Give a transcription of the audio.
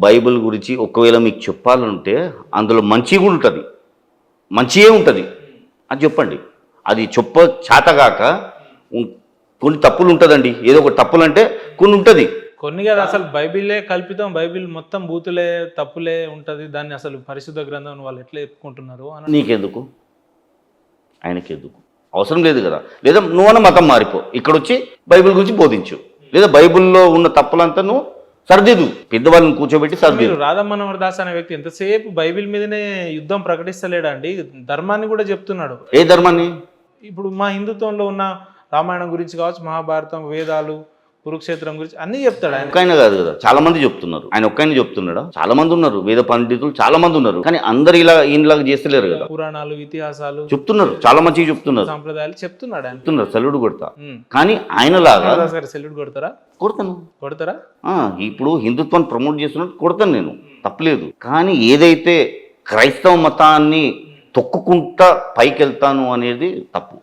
Bible గురించి ఒకవేళ మీకు చెప్పాలంటే అందులో మంచి కూడా ఉంటుంది. మంచియే ఉంటుంది. అని చెప్పండి. అది చెప్ప చేతగాక ఉం- కొన్ని తప్పులు ఉంటుందండి. ఏదో ఒక తప్పులు అంటే కొన్ని ఉంటుంది. కొన్ని కదా అసలు బైబిలే కల్పితం. బైబిల్ మొత్తం బూతులే తప్పులే ఉంటది. దాన్ని అసలు పరిశుద్ధ గ్రంథం వాళ్ళు ఎట్లా చెప్పుకుంటున్నారు అని నీకెందుకు? ఆయనకెందుకు? అవసరం లేదు కదా. లేదా నువ్వన్న మతం మారిపో. ఇక్కడ వచ్చి బైబిల్ గురించి బోధించు. లేదా బైబిల్లో ఉన్న తప్పులంతా నువ్వు సర్దిదు పెద్దవాళ్ళని కూర్చోబెట్టి సర్దిదు. మీరు రాధమ్మనోహర్ దాస్ అనే వ్యక్తి ఎంతసేపు బైబిల్ మీదనే యుద్ధం ప్రకటిస్తలేడా అండి ధర్మాన్ని కూడా చెప్తున్నాడు. ఏ ధర్మాన్ని? ఇప్పుడు మా హిందుత్వంలో ఉన్న రామాయణం గురించి కావచ్చు మహాభారతం వేదాలు కురుక్షేత్రం గురించి అన్నీ చెప్తాడు ఆయన. ఒక్కైనా కాదు కదా చాలా మంది చెప్తున్నారు. ఆయన ఒక్కైనా చెప్తున్నాడా? చాలా మంది ఉన్నారు. వేద పండితులు చాలా మంది ఉన్నారు. కానీ అందరు ఇలా ఈయనలాగా చేస్తలేరు కదా. పురాణాలు ఇతిహాసాలు చెప్తున్నారు. చాలా మంచిగా చెప్తున్నారు. సాంప్రదాయాలు చెప్తున్నాడు ఆయన. చెప్తున్నారు. సల్లుడు కొడతా. కానీ ఆయనలాగా సెల్యూట్ కొడతారా? కొడతాను. కొడతారా? ఆ, ఇప్పుడు హిందుత్వాన్ని ప్రమోట్ చేస్తున్నట్టు కొడతాను నేను. తప్పలేదు. కానీ ఏదైతే క్రైస్తవ మతాన్ని తొక్కుకుంటా పైకి వెళ్తాను అనేది తప్పు.